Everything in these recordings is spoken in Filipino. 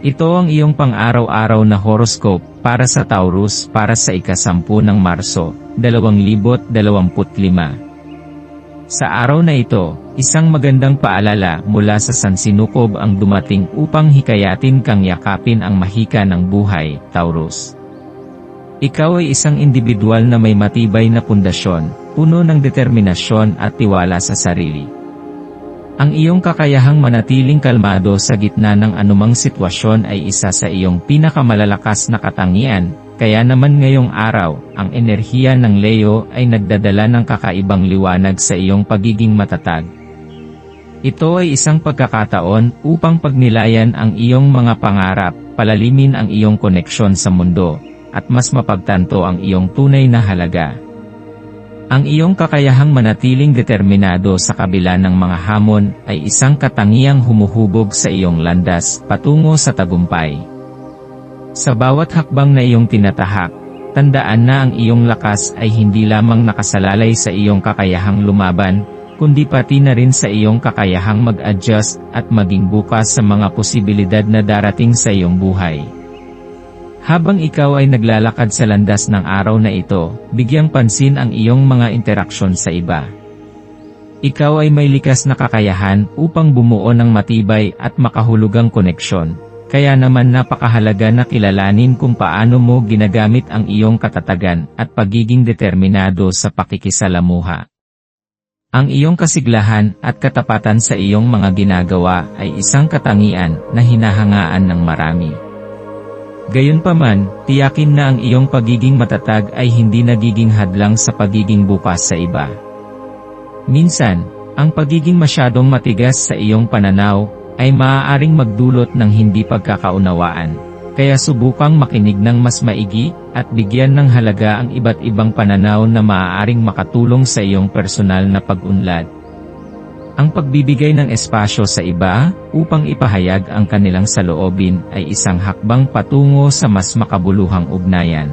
Ito ang iyong pang-araw-araw na horoscope para sa Taurus para sa ikasampu ng Marso, 2025. Sa araw na ito, isang magandang paalala mula sa Sansinukob ang dumating upang hikayatin kang yakapin ang mahika ng buhay, Taurus. Ikaw ay isang individual na may matibay na pundasyon, puno ng determinasyon at tiwala sa sarili. Ang iyong kakayahang manatiling kalmado sa gitna ng anumang sitwasyon ay isa sa iyong pinakamalalakas na katangian, kaya naman ngayong araw, ang enerhiya ng Leo ay nagdadala ng kakaibang liwanag sa iyong pagiging matatag. Ito ay isang pagkakataon upang pagnilayan ang iyong mga pangarap, palalimin ang iyong koneksyon sa mundo, at mas mapagtanto ang iyong tunay na halaga. Ang iyong kakayahang manatiling determinado sa kabila ng mga hamon ay isang katangiang humuhubog sa iyong landas patungo sa tagumpay. Sa bawat hakbang na iyong tinatahak, tandaan na ang iyong lakas ay hindi lamang nakasalalay sa iyong kakayahang lumaban, kundi pati na rin sa iyong kakayahang mag-adjust at maging bukas sa mga posibilidad na darating sa iyong buhay. Habang ikaw ay naglalakad sa landas ng araw na ito, bigyang pansin ang iyong mga interaksyon sa iba. Ikaw ay may likas na kakayahan upang bumuo ng matibay at makahulugang koneksyon, kaya naman napakahalaga na kilalanin kung paano mo ginagamit ang iyong katatagan at pagiging determinado sa pakikisalamuha. Ang iyong kasiglahan at katapatan sa iyong mga ginagawa ay isang katangian na hinahangaan ng marami. Gayunpaman, tiyakin na ang iyong pagiging matatag ay hindi nagiging hadlang sa pagiging bukas sa iba. Minsan, ang pagiging masyadong matigas sa iyong pananaw ay maaaring magdulot ng hindi pagkakaunawaan, kaya subukang makinig ng mas maigi at bigyan ng halaga ang iba't ibang pananaw na maaaring makatulong sa iyong personal na pag-unlad. Ang pagbibigay ng espasyo sa iba, upang ipahayag ang kanilang saloobin ay isang hakbang patungo sa mas makabuluhang ugnayan.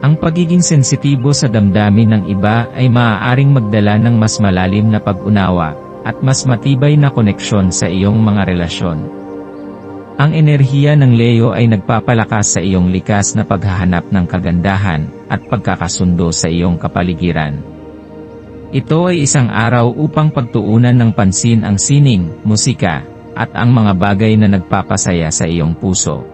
Ang pagiging sensitibo sa damdamin ng iba ay maaaring magdala ng mas malalim na pag-unawa, at mas matibay na koneksyon sa iyong mga relasyon. Ang enerhiya ng Leo ay nagpapalakas sa iyong likas na paghahanap ng kagandahan, at pagkakasundo sa iyong kapaligiran. Ito ay isang araw upang pagtuunan ng pansin ang sining, musika, at ang mga bagay na nagpapasaya sa iyong puso.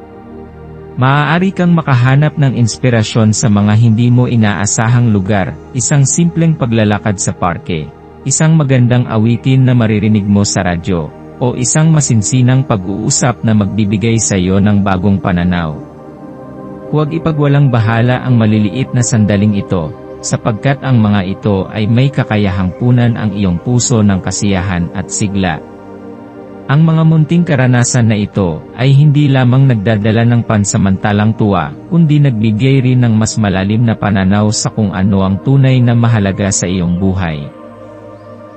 Maaari kang makahanap ng inspirasyon sa mga hindi mo inaasahang lugar, isang simpleng paglalakad sa parke, isang magandang awitin na maririnig mo sa radyo, o isang masinsinang pag-uusap na magbibigay sa iyo ng bagong pananaw. Huwag ipagwalang bahala ang maliliit na sandaling ito, sapagkat ang mga ito ay may kakayahang punan ang iyong puso ng kasiyahan at sigla. Ang mga munting karanasan na ito ay hindi lamang nagdadala ng pansamantalang tuwa, kundi nagbigay rin ng mas malalim na pananaw sa kung ano ang tunay na mahalaga sa iyong buhay.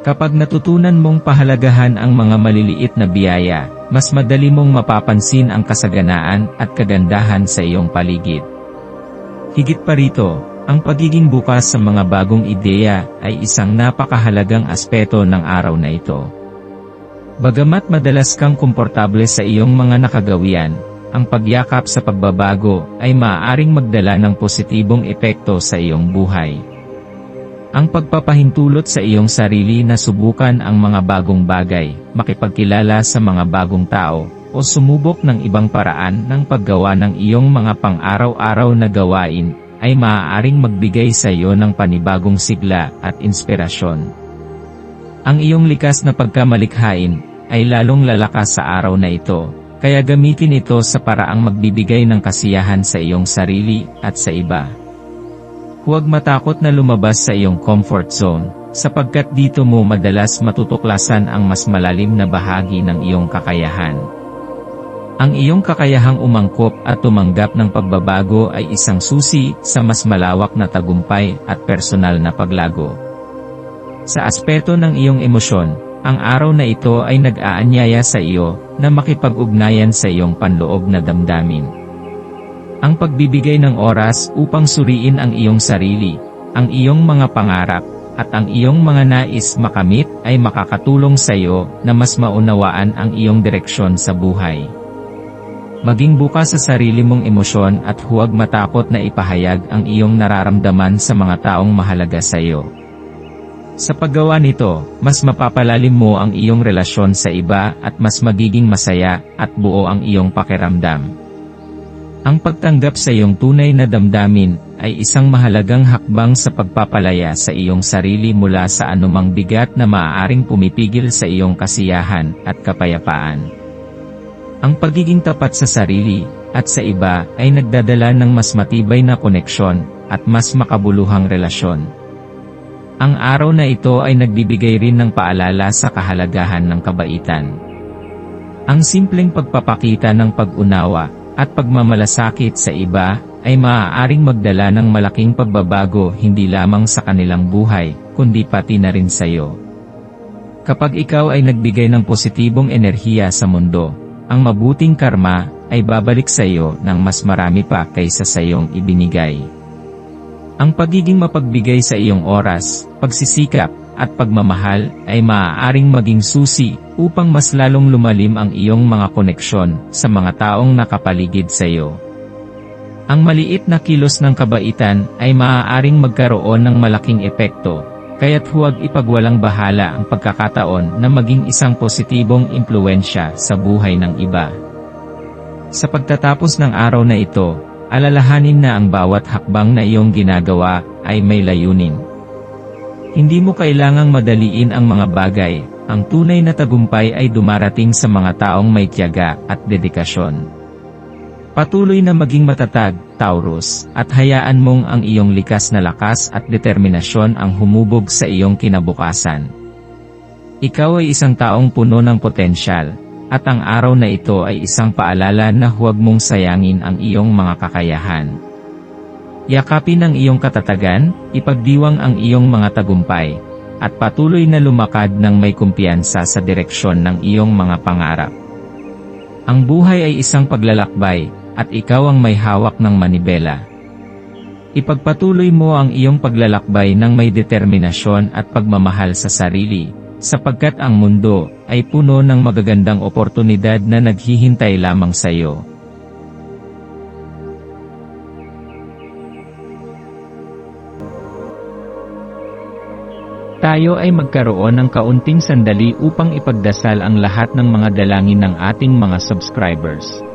Kapag natutunan mong pahalagahan ang mga maliliit na biyaya, mas madali mong mapapansin ang kasaganaan at kagandahan sa iyong paligid. Higit pa rito, ang pagiging bukas sa mga bagong ideya ay isang napakahalagang aspeto ng araw na ito. Bagamat madalas kang komportable sa iyong mga nakagawian, ang pagyakap sa pagbabago ay maaaring magdala ng positibong epekto sa iyong buhay. Ang pagpapahintulot sa iyong sarili na subukan ang mga bagong bagay, makipagkilala sa mga bagong tao, o sumubok ng ibang paraan ng paggawa ng iyong mga pang-araw-araw na gawain ay maaaring magbigay sa iyo ng panibagong sigla at inspirasyon. Ang iyong likas na pagkamalikhain ay lalong lalakas sa araw na ito, kaya gamitin ito sa paraang magbibigay ng kasiyahan sa iyong sarili at sa iba. Huwag matakot na lumabas sa iyong comfort zone, sapagkat dito mo madalas matutuklasan ang mas malalim na bahagi ng iyong kakayahan. Ang iyong kakayahang umangkop at tumanggap ng pagbabago ay isang susi sa mas malawak na tagumpay at personal na paglago. Sa aspeto ng iyong emosyon, ang araw na ito ay nag-aanyaya sa iyo na makipag-ugnayan sa iyong panloob na damdamin. Ang pagbibigay ng oras upang suriin ang iyong sarili, ang iyong mga pangarap, at ang iyong mga nais makamit ay makakatulong sa iyo na mas maunawaan ang iyong direksyon sa buhay. Maging bukas sa sarili mong emosyon at huwag matakot na ipahayag ang iyong nararamdaman sa mga taong mahalaga sa iyo. Sa paggawa nito, mas mapapalalim mo ang iyong relasyon sa iba at mas magiging masaya at buo ang iyong pakiramdam. Ang pagtanggap sa iyong tunay na damdamin ay isang mahalagang hakbang sa pagpapalaya sa iyong sarili mula sa anumang bigat na maaaring pumipigil sa iyong kasiyahan at kapayapaan. Ang pagiging tapat sa sarili at sa iba ay nagdadala ng mas matibay na koneksyon at mas makabuluhang relasyon. Ang araw na ito ay nagbibigay rin ng paalala sa kahalagahan ng kabaitan. Ang simpleng pagpapakita ng pag-unawa at pagmamalasakit sa iba ay maaaring magdala ng malaking pagbabago hindi lamang sa kanilang buhay, kundi pati na rin sa iyo. Kapag ikaw ay nagbigay ng positibong enerhiya sa mundo, ang mabuting karma ay babalik sa iyo ng mas marami pa kaysa sa iyong ibinigay. Ang pagiging mapagbigay sa iyong oras, pagsisikap, at pagmamahal ay maaaring maging susi upang mas lalong lumalim ang iyong mga koneksyon sa mga taong nakapaligid sa iyo. Ang maliit na kilos ng kabaitan ay maaaring magkaroon ng malaking epekto, kaya't huwag ipagwalang bahala ang pagkakataon na maging isang positibong impluensya sa buhay ng iba. Sa pagtatapos ng araw na ito, alalahanin na ang bawat hakbang na iyong ginagawa ay may layunin. Hindi mo kailangang madaliin ang mga bagay, ang tunay na tagumpay ay dumarating sa mga taong may tiyaga at dedikasyon. Patuloy na maging matatag, Taurus, at hayaan mong ang iyong likas na lakas at determinasyon ang humubog sa iyong kinabukasan. Ikaw ay isang taong puno ng potensyal, at ang araw na ito ay isang paalala na huwag mong sayangin ang iyong mga kakayahan. Yakapin ang iyong katatagan, ipagdiwang ang iyong mga tagumpay, at patuloy na lumakad ng may kumpiyansa sa direksyon ng iyong mga pangarap. Ang buhay ay isang paglalakbay, at ikaw ang may hawak ng manibela. Ipagpatuloy mo ang iyong paglalakbay ng may determinasyon at pagmamahal sa sarili, sapagkat ang mundo ay puno ng magagandang oportunidad na naghihintay lamang sa iyo. Tayo ay magkaroon ng kaunting sandali upang ipagdasal ang lahat ng mga dalangin ng ating mga subscribers,